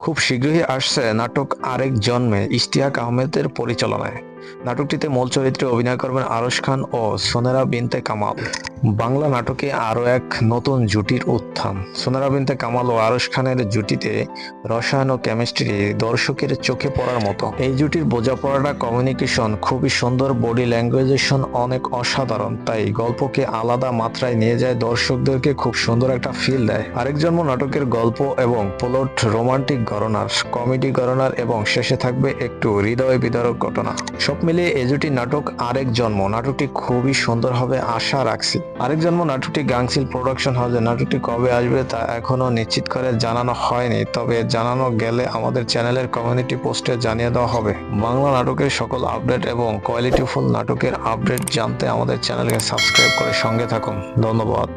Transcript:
খুব শীঘ্রই আসছে নাটক আরেক জন্মে, ইশতিয়াক আহমেদের পরিচালনায়। নাটকটিতে মূল চরিত্রে অভিনয় করবেন আরশ খান ও সোনেরা বিনতে কামাল। বাংলা নাটকে আরও এক নতুন জুটির উত্থান। সোনেরা বিনতে কামাল ও আরশ খানের জুটিতে রসায়ন ও কেমিস্ট্রি দর্শকের চোখে পড়ার মতো। এই জুটির বোঝাপড়াটা কমিউনিকেশন খুবই সুন্দর বডি ল্যাঙ্গুয়েজেশন অনেক অসাধারণ। তাই গল্পকে আলাদা মাত্রায় নিয়ে যায় দর্শকদেরকে, খুব সুন্দর একটা ফিল দেয়। আরেক জন্ম নাটকের গল্প এবং প্লট রোমান্টিক ঘটনার কমেডি ঘটনার এবং শেষে থাকবে একটু হৃদয় বিদারক ঘটনা। সব মিলিয়ে এই জুটি নাটক আরেক জন্ম। নাটকটি খুবই সুন্দর হবে আশা রাখছি। আরেক জন্ম নাটকটি গাংসিল প্রোডাকশন হাউসে। নাটকটি কবে আসবে তা এখনও নিশ্চিত করে জানানো হয়নি, তবে জানানো গেলে আমাদের চ্যানেলের কমিউনিটি পোস্টে জানিয়ে দেওয়া হবে। বাংলা নাটকের সকল আপডেট এবং কোয়ালিটিফুল নাটকের আপডেট জানতে আমাদের চ্যানেলকে সাবস্ক্রাইব করে সঙ্গে থাকুন। ধন্যবাদ।